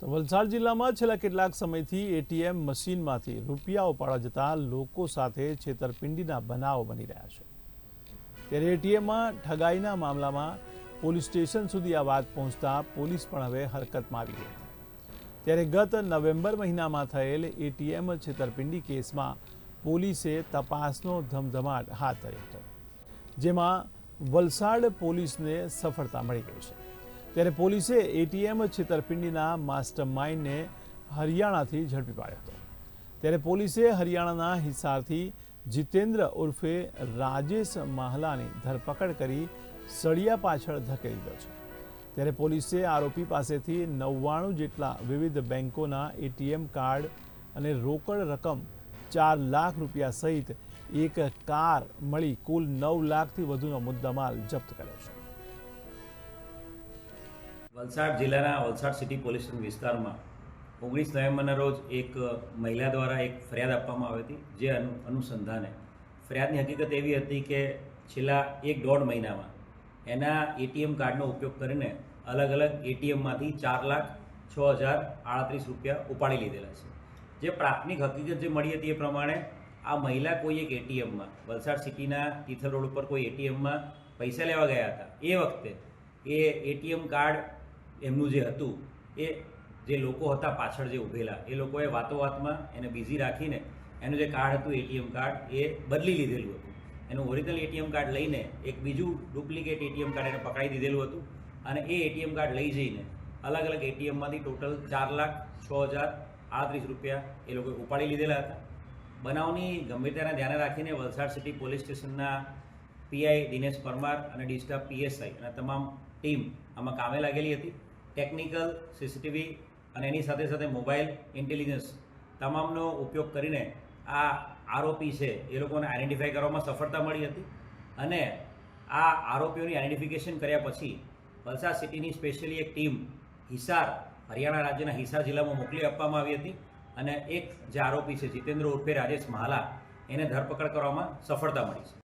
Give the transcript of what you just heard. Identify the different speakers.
Speaker 1: તો વલસાડ જિલ્લામાં છેલ્લા કેટલાક સમયથી એટીએમ મશીનમાંથી રૂપિયા ઉપાડવા જતા લોકો સાથે છેતરપિંડીના બનાવો બની રહ્યા છે. ત્યારે એટીએમમાં ઠગાઈના મામલામાં પોલીસ સ્ટેશન સુધી આ વાત પહોંચતા પોલીસ પણ હવે હરકતમાં આવી ગઈ ત્યારે ગત નવેમ્બર મહિનામાં થયેલ એટીએમ છેતરપિંડી કેસમાં પોલીસે તપાસનો ધમધમાટ હાથ ધર્યો હતો, જેમાં વલસાડ પોલીસને સફળતા મળી ગઈ છે. ત્યારે પોલીસે એટીએમ છેતરપિંડીના માસ્ટર માઇન્ડને હરિયાણાથી ઝડપી પાડ્યો હતો. ત્યારે પોલીસે હરિયાણાના હિસારથી જીતેન્દ્ર ઉર્ફે રાજેશ માહલાની ધરપકડ કરી સળિયા પાછળ ધકેલી દીધો છે. ત્યારે પોલીસે આરોપી પાસેથી નવ્વાણું જેટલા વિવિધ બેન્કોના એટીએમ કાર્ડ અને રોકડ રકમ ચાર લાખ રૂપિયા સહિત એક કાર મળી કુલ નવ લાખથી વધુનો મુદ્દામાલ જપ્ત કર્યો છે.
Speaker 2: વલસાડ જિલ્લાના વલસાડ સિટી પોલીસ સ્ટેશન વિસ્તારમાં ઓગણીસ નવેમ્બરના રોજ એક મહિલા દ્વારા એક ફરિયાદ આપવામાં આવી હતી, જે અનુ, અનુસંધાને. ફરિયાદની હકીકત એવી હતી કે છેલ્લા એક દોઢ મહિનામાં એના એટીએમ કાર્ડનો ઉપયોગ કરીને અલગ અલગ એટીએમમાંથી ચાર લાખ છ હજાર આડત્રીસ રૂપિયા ઉપાડી લીધેલા છે. જે પ્રાથમિક હકીકત જે મળી હતી એ પ્રમાણે આ મહિલા કોઈ એક એટીએમમાં, વલસાડ સિટીના તિથલ રોડ ઉપર કોઈ એટીએમમાં પૈસા લેવા ગયા હતા. એ વખતે એ એટીએમ કાર્ડ એમનું જે હતું, એ જે લોકો હતા પાછળ જે ઊભેલા એ લોકોએ વાતો વાતમાં એને બિઝી રાખીને એનું જે કાર્ડ હતું એટીએમ કાર્ડ, એ બદલી લીધેલું હતું. એનું ઓરિજિનલ એટીએમ કાર્ડ લઈને એક બીજું ડુપ્લિકેટ એટીએમ કાર્ડ એને પકડાઈ દીધેલું હતું અને એ એટીએમ કાર્ડ લઈ જઈને અલગ અલગ એટીએમમાંથી ટોટલ ચાર લાખ છ હજાર આડત્રીસ રૂપિયા એ લોકોએ ઉપાડી લીધેલા હતા. બનાવની ગંભીરતાને ધ્યાને રાખીને વલસાડ સિટી પોલીસ સ્ટેશનના પીઆઈ દિનેશ પરમાર અને ડિસ્ટર્બ પીએસઆઈ અને તમામ ટીમ આમાં કામે લાગેલી હતી. ટેકનિકલ, સીસીટીવી અને એની સાથે સાથે મોબાઈલ ઇન્ટેલિજન્સ તમામનો ઉપયોગ કરીને આ આરોપી છે એ લોકોને આઈડેન્ટિફાઈ કરવામાં સફળતા મળી હતી અને આ આરોપીઓની આઈડેન્ટિફિકેશન કર્યા પછી વલસાડ સિટીની સ્પેશિયલી એક ટીમ હિસાર, હરિયાણા રાજ્યના હિસાર જિલ્લામાં મોકલી આપવામાં આવી હતી અને એક જે આરોપી છે જીતેન્દ્ર ઉર્ફે રાજેશ મહાલા, એને ધરપકડ કરવામાં સફળતા મળી છે.